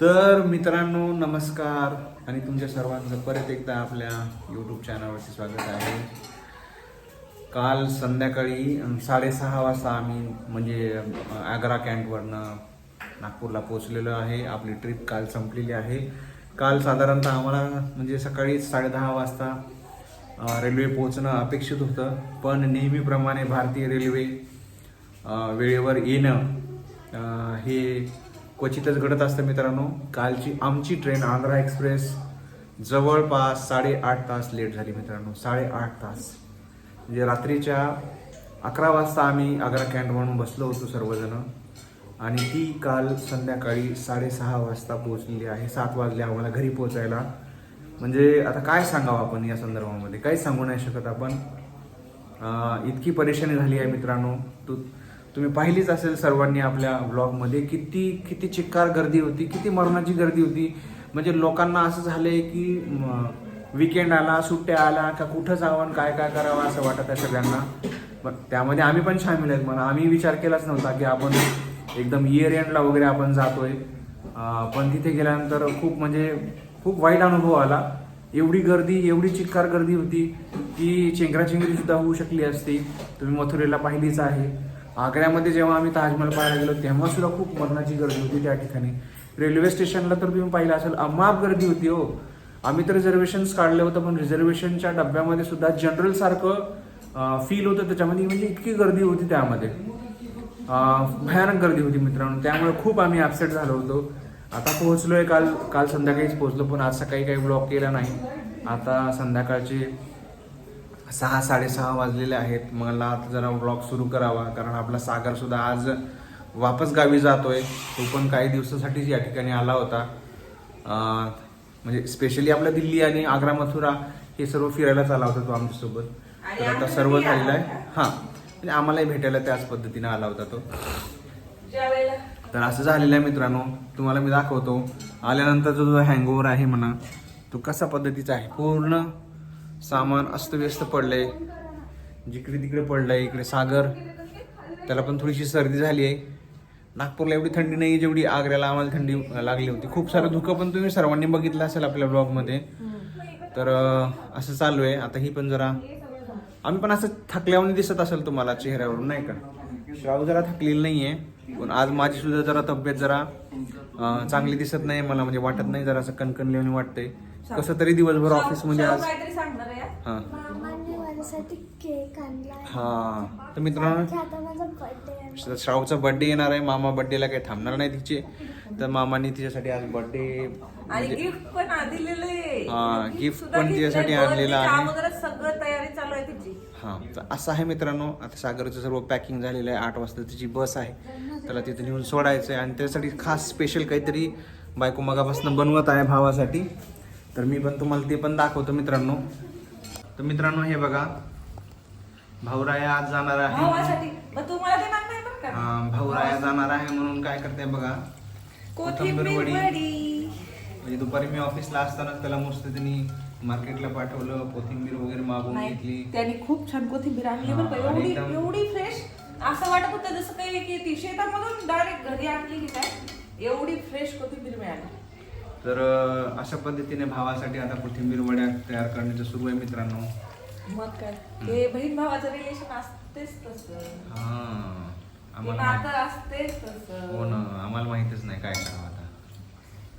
तर मित्रांनो नमस्कार. आणि तुमच्या सर्वांचं परत एकदा आपल्या यूट्यूब चॅनलवरती स्वागत आहे. काल संध्याकाळी साडेसहा वाजता आम्ही म्हणजे आग्रा कॅन्टवरनं नागपूरला पोहोचलेलो आहे. आपली ट्रिप काल संपलेली आहे. काल साधारणतः आम्हाला म्हणजे सकाळी साडेदहा वाजता रेल्वे पोहोचणं अपेक्षित होतं. पण नेहमीप्रमाणे भारतीय रेल्वे वेळेवर येणं हे क्वचितच घडत असतं मित्रांनो. कालची आमची ट्रेन आंध्रा एक्सप्रेस जवळपास साडेआठ तास लेट झाली मित्रांनो. साडेआठ तास. म्हणजे रात्रीच्या अकरा वाजता आम्ही आग्रा कॅन्ट म्हणून बसलो होतो सर्वजण. आणि ती काल संध्याकाळी साडेसहा वाजता पोहोचलेली आहे. सात वाजले आम्हाला घरी पोहोचायला. म्हणजे आता काय सांगावं आपण या संदर्भामध्ये? काही सांगू नाही शकत आपण. इतकी परेशानी झाली आहे मित्रांनो. तू तुम्ही पाहिलीच असेल सर्वांनी आपल्या ब्लॉगमध्ये किती किती चिक्कार गर्दी होती किती मरणाची गर्दी होती. म्हणजे लोकांना असं झालंय की विकेंड आला सुट्ट्या आल्या का कुठं जावं आणि काय काय करावं असं वाटत आहे सगळ्यांना. पण त्यामध्ये आम्ही पण सामील आहेत. म्हणा आम्ही विचार केलाच नव्हता की आपण एकदम इयर एंडला वगैरे आपण जातोय. पण तिथे गेल्यानंतर खूप म्हणजे खूप वाईट अनुभव आला. एवढी गर्दी एवढी चिक्कार गर्दी होती की चेंगराचेंगरी सुद्धा होऊ शकली असती. तुम्ही मथुरेला पाहिलीच आहे. आग्र्यामध्ये जेव्हा आम्ही ताजमहल पाहायला गेलो तेव्हा सुद्धा खूप मरणाची गर्दी होती त्या ठिकाणी. रेल्वे स्टेशनला तर तुम्ही पाहिलं असेल अमाप गर्दी होती हो. आम्ही तर रिझर्वेशन्स काढलं होतं पण रिझर्वेशनच्या डब्यामध्ये सुद्धा जनरल सारखं फील होतं त्याच्यामध्ये म्हणजे इतकी गर्दी होती त्यामध्ये. भयानक गर्दी होती मित्रांनो. त्यामुळे खूप आम्ही अपसेट झालो होतो. आता पोहोचलोय काल काल संध्याकाळीच पोहोचलो पण आज सकाळी काही ब्लॉक केला नाही. आता संध्याकाळचे सहा साडेसहा वाजलेले आहेत. मला आता जरा ब्लॉग सुरू करावा. कारण आपला सागर सुद्धा आज वापस गावी जातोय. तो पण काही दिवसासाठीच या ठिकाणी आला होता. म्हणजे स्पेशली आपल्या दिल्ली आणि आग्रा मथुरा हे सर्व फिरायलाच आला होता तो आमच्यासोबत. तर आता सर्व झालेलं आहे. हां. म्हणजे आम्हालाही भेटायला त्याच पद्धतीने आला होता तो. तर असं झालेलं आहे मित्रांनो. तुम्हाला मी दाखवतो. आल्यानंतरचा जो हँगओव्हर आहे म्हणा तो कसा पद्धतीचा आहे? पूर्ण सामान अस्तव्यस्त पडलंय. जिकडे तिकडे पडलंय इकडे सागर. त्याला पण थोडीशी सर्दी झाली आहे. नागपूरला एवढी थंडी नाही जेवढी आग्र्याला आम्हाला थंडी लागली होती. खूप सारं धुकं पण तुम्ही सर्वांनी बघितलं असेल आपल्या ब्लॉगमध्ये. तर असं चालू आहे. आता ही पण जरा आम्ही पण असं थकल्यावर दिसत असेल तुम्हाला चेहऱ्यावरून नाही का? श्राव जरा थकलेली नाहीये. पण आज माझी सुद्धा जरा तब्येत जरा चांगली दिसत नाही. मला म्हणजे वाटत नाही जरा असं कणकणल्याने वाटतंय. कसं तरी दिवसभर ऑफिसमध्ये आज आहे हा. मामाने माझ्यासाठी केक आणलाय हा. तर मित्रांनो आता माझा बर्थडे आहे. श्रावचा बर्थडे येणार आहे. मामा बर्थडेला काही थांबणार नाही तिचे. तर मामाने तिच्यासाठी आज बर्थडे आणि गिफ्ट पण आ- दिलेलं आहे. हा, सुद्धा पण. तिच्यासाठी आणलेलं आहे. अगोदरच सगळं तयारी चालू आहे तिची. हा तर असं आहे मित्रांनो. आता सागरचं सर्व पॅकिंग झालेलं आहे. आठ वाजता तिची बस आहे. त्याला तिथे नेऊन सोडायचं आहे. आणि त्यासाठी खास स्पेशल काहीतरी बायको मगापासून बनवत आहे भावासाठी. तर मी पण तुम्हाला ते पण दाखवतो मित्रांनो. तर मित्रांनो हे बघा. भाऊराया आज जाणार आहे. भावासाठी? मग तुम्हाला देणार नाही बरं का? हा, भाऊराया जाणार आहे म्हणून काय करते बघा. कोथिंबीर वडी. वडी. म्हणजे दुपारी मी ऑफिसला असताना त्याला मस्त त्यांनी मार्केटला पाठवलं कोथिंबीर वगैरे मागवून घेतली. त्यांनी खूप छान कोथिंबीर आणली बरं का. आणि एवढी एकदम- एवढी फ्रेश असं वाटत होतं जसं काही की ती शेतामधून डायरेक्ट घरी आणली की काय एवढी फ्रेश कोथिंबीर मिळाली. तर अशा पद्धतीने भावासाठी आता कोथिंबीर वड्या तयार करण्याचं सुरू आहे मित्रांनो. मग काय? हे बहीण भावाचं रिलेशन असतेच तसं. हा आम्हाला नातं माहित- असतेच हो ना आम्हाला माहितच नाही काय करावं आता.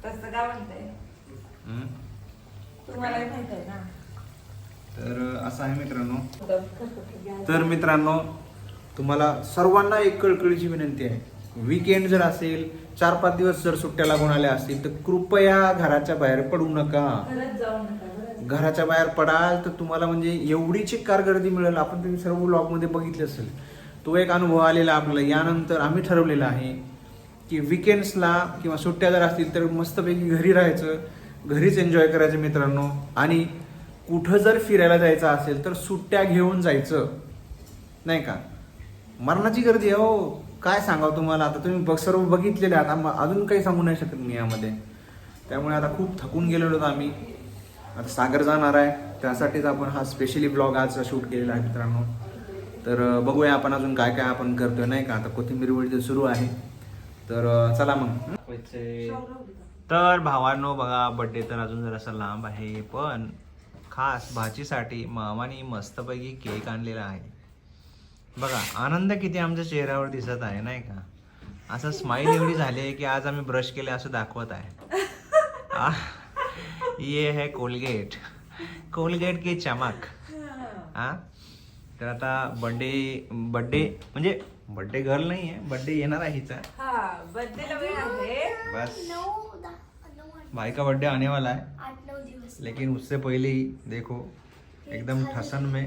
तसं काय म्हणताय? हम्म? तुम्हालाही माहीत आहे ना? तर असं आहे मित्रांनो. तर मित्रांनो तुम्हाला सर्वांना एक कळकळीची विनंती आहे. वीकेंड जर असेल चार पाच दिवस जर सुट्ट्या लागून आल्या असतील तर कृपया घराच्या बाहेर पडू नका. घराच्या बाहेर पडाल तर तुम्हाला म्हणजे एवढी चिक्कार गर्दी मिळेल. आपण तुम्ही सर्व ब्लॉगमध्ये बघितले असेल. तो एक अनुभव आलेला आपल्याला. यानंतर आम्ही ठरवलेलं आहे की विकेंड्सला किंवा सुट्ट्या जर असतील तर मस्तपैकी घरी राहायचं घरीच एन्जॉय करायचं मित्रांनो. आणि कुठं जर फिरायला जायचं असेल तर सुट्ट्या घेऊन जायचं. नाही का? मरणाची गर्दी आहे हो. काय सांगावं तुम्हाला? आता तुम्ही बघ सर्व बघितलेले आम्हा- अजून काही सांगू नाही शकत मी यामध्ये. त्यामुळे आता खूप थकून गेलेलो होतो आम्ही. आता सागर जाणार आहे. त्यासाठीच आपण हा स्पेशली ब्लॉग आज शूट केलेला आहे मित्रांनो. तर बघूया आपण अजून काय काय आपण करतोय नाही का? आता कोथिंबीर वडी सुरू आहे. तर चला मग. तर भावांनो बघा बड्डे तर अजून जरासा लांब आहे पण खास भाचीसाठी मामाने मस्तपैकी केक आणलेला आहे. बघा आनंद किती आमच्या चेहऱ्यावर दिसत आहे नाही का? असं स्माइल एवढी झाली आहे की आज आम्ही ब्रश केले असं दाखवत आहे. ये है कोलगेट कोलगेट की चमक. हा तर आता बर्थडे बर्थडे म्हणजे बर्थडे गर्ल नाही आहे बर्थडे येणार आहे हिचा. हा बस. भाई का बर्थडे आने वाला है आठ नऊ दिवस. लेकिन उससे पहले ही देखो एकदम ठसन में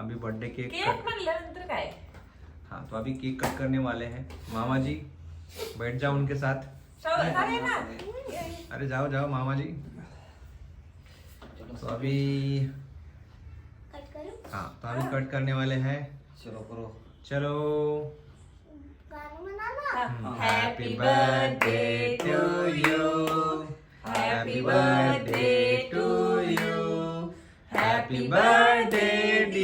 अभी बर्थडे केक केक कट म्हणल्यानंतर काय हाँ। तो अभी केक कट करने वाले हैं। मामा जी बैठ जाओ उनके साथ। अरे ना। अरे जाओ जाओ मामा जी तो अभी हाँ तो अभी कट करने वाले हैं। चलो करो। चलो। गाणं म्हणा ना happy birthday to you happy birthday to you happy birthday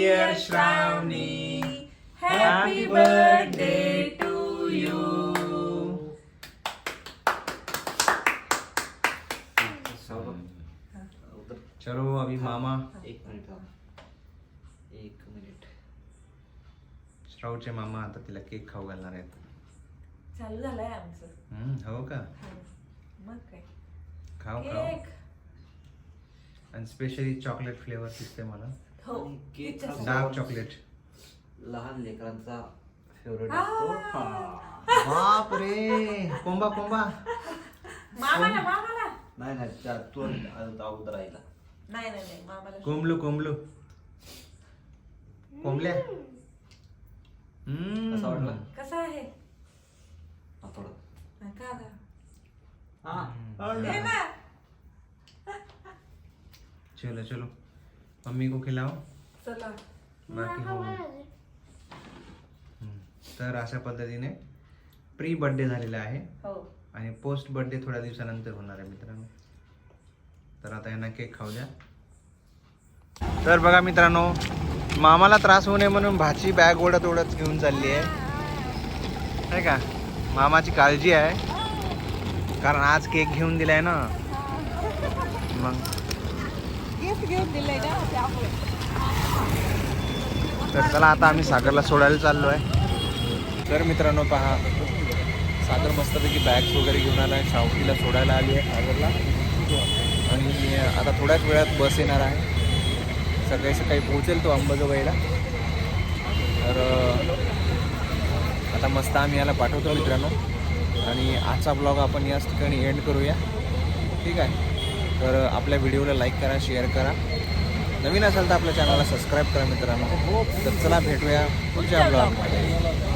dear Shravani happy birthday to you उधर चलो अभी मामा। एक मिनिट. एक मिनिट। श्रावचे मामा आता तिला केक खाऊ घालणार आहेत. चालू झालंय आमचं. हम्म, हो का? मग काय? खाऊ खाऊ. केक. आणि स्पेशली चॉकलेट फ्लेवर दिसते मला. हो आणि केक तिच्या- हा डार्क चॉकलेट लहान लेकरांचा फेवरेट. असतो. हा. बाप रे कोंबा कोंबा. मामाला मामाला. नाही नाही त्या तू अगोदर राहिला. नाही नाही नाही मामाला कोंबलू कोंबलू. कोंबल्या. कसा वाटला? हम्म. कसा आहे? हा, थोडं हा, का का हा हे ना. चलो चलो. मम्मी को खिलाओ चला बाकी हो. तर अशा पद्धतीने प्री बर्थडे झालेला आहे हो आणि पोस्ट बर्थडे थोड्या दिवसानंतर होणार आहे मित्रांनो. तर आता यांना केक खाऊ द्या. तर बघा मित्रांनो मामाला त्रास होऊ नये म्हणून भाची बॅग ओढत ओढत घेऊन चालली आहे. नाही का? मामाची काळजी आहे. कारण आज केक घेऊन दिलाय ना. मग गिफ्ट घेऊन दिलंय ना त्यामुळे तर चला आता आम्ही सागरला सोडायला चाललो आहे तर मित्रांनो पहा सागर मस्तपैकी बॅग्स वगैरे घेऊन आला आहे शावटीला सोडायला आली आहे सागरला. आणि आता थोड्याच वेळात बस येणार आहे. सकाळी सकाळी पोहोचेल तो अंबाजोगाईला. तर आता मस्त आम्ही याला पाठवतो मित्रांनो. आणि आजचा ब्लॉग आपण याच ठिकाणी एंड करूया. ठीक आहे? तर आपल्या व्हिडिओला लाईक करा शेअर करा. नवीन असाल तर आपल्या चॅनलला सबस्क्राईब करा मित्रांनो. तर चला भेटूया पुढच्या ब्लॉगमध्ये